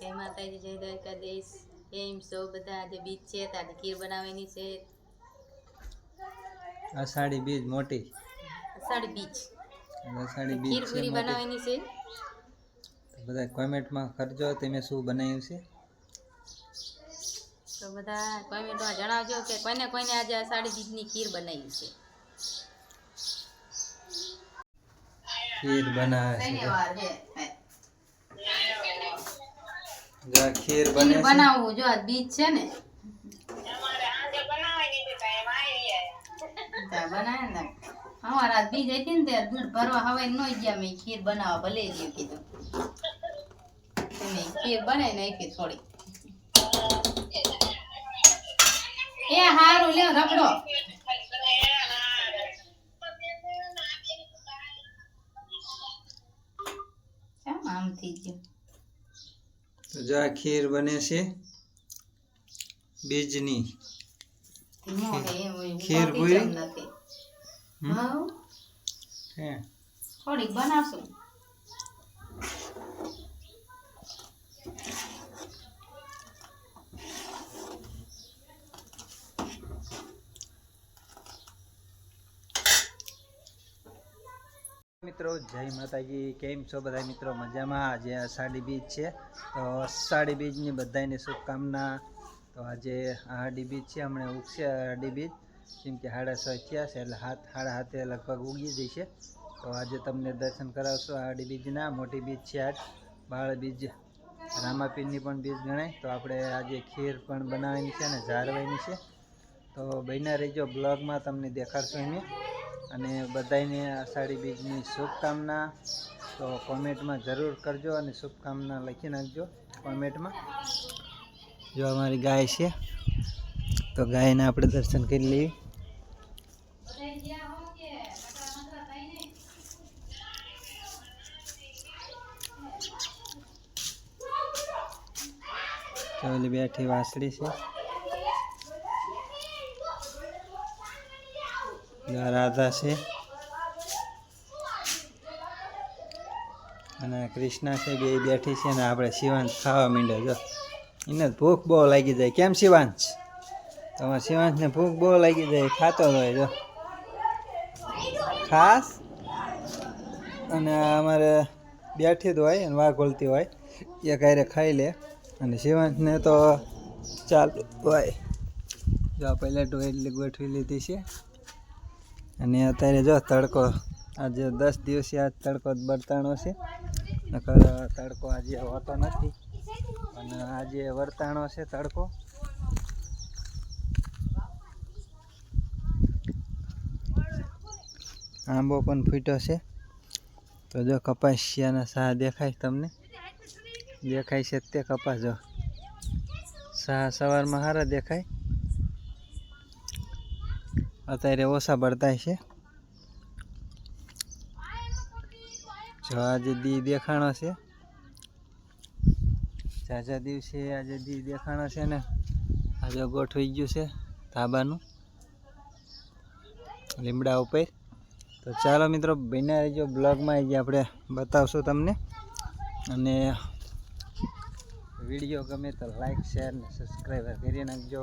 જય માતાજી જય દ્વારકાધીશ એમ છો? બધા આજે બીજ છે તો ખીર બનાવવાની છે. અષાઢી બીજ મોટી. અષાઢી બીજ. અષાઢી બીજ ખીર પૂરી બનાવવાની છે. બધા કોમેન્ટમાં કરજો તમે શું બનાવ્યું છે. તો બધા કોમેન્ટમાં જણાવજો કે કોઈને કોઈને આજે અષાઢી બીજની ખીર બનાવી છે. ખીર બનાવે છે. જો ખીર બને છે. જો આ બીજ છે ને. ત્યાં બનાવે ને અમારે આ બીજ હતી ને ત્યારે દૂધ ભરવા હવે ન ગયા મેં ખીર બનાવવા ભલે જ કીધું. મેં ખીર બનાવી નાખી થોડી એ હારું લ્યો રખડો. કેમ આમ થઈ ગયું? તો જો આ ખીર બને છે. બીજની. ખીર પૂરી? હે. થોડીક બનાવશું. મિત્રો, જય માતાજી. કેમ છો બધા મિત્રો? મજામાં? આજે અષાઢી બીજ છે. તો અષાઢી બીજની બધાને શુભકામના. તો આજે આહાડી બીજ છે. હમણાં ઉગશે આહાડી બીજ. જેમ કે સાડા છ થયા એટલે હાથ સાડા હાથે લગભગ ઉગી જશે. તો આજે તમને દર્શન કરાવશું આહાડી બીજના. મોટી બીજ છે આજ. બાળ બીજ, રામાપીરની પણ બીજ ગણાય. તો આપણે આજે ખીર પણ બનાવવાની છે અને ઝારવાની છે. તો બહેના રહેજો બ્લોગમાં. તમને દેખાડશું અમે અને બધાને અષાઢી બીજની શુભકામના. તો કોમેન્ટમાં જરૂર કરજો અને શુભકામના લખી નાખજો કોમેન્ટમાં. જો અમારી ગાય છે, તો ગાયને આપણે દર્શન કરી લઈએ. તો બેઠી વાસળી છે જો આ રાધા છે. અને કૃષ્ણા છે, બે બેઠી છે ને આપણે શિવાંશ ખાવા માંડ્યો, જો. એને ભૂખ બહુ લાગી જાય. કેમ શિવાંશ? તમારે શિવાંશને ભૂખ બહુ લાગી જાય ખાતો હોય, જો. ખાસ? અને અમારે બેઠી જ હોય અને વાઘ ઓલતી હોય, એ કાંઈ ખાઈ લે. અને શિવાંશને તો ચાલુ હોય. જો પહેલાં એટલી ગોઠવી લીધી છે. અને અત્યારે જો તડકો આજે દસ દિવસે આજ તડકો જ બરતાણો છે. નકર તડકો આજે હોતો નથી. અને આજે વર્તાણો છે તડકો. આંબો પણ ફૂટ્યો છે. તો જો કપાસિયાના શાહ દેખાય તમને? દેખાય છે તે કપાસ જો. શાહ સવારમાં સારા દેખાય. અત્યારે ઓછા બળતાય છે. જો આજે દી દેખાણો છે. ઝાઝા દિવસે આજે દી દેખાણો છે ને, આજે ગોઠવી ગયું છે ધાબાનું, લીમડા ઉપર. તો ચાલો મિત્રો, બિના રહેજો બ્લોગમાં આજે આપણે, બતાવશું તમને. અને વીડિયો ગમે તો લાઈક શેર ને સબસ્ક્રાઈબ કરી નાખજો.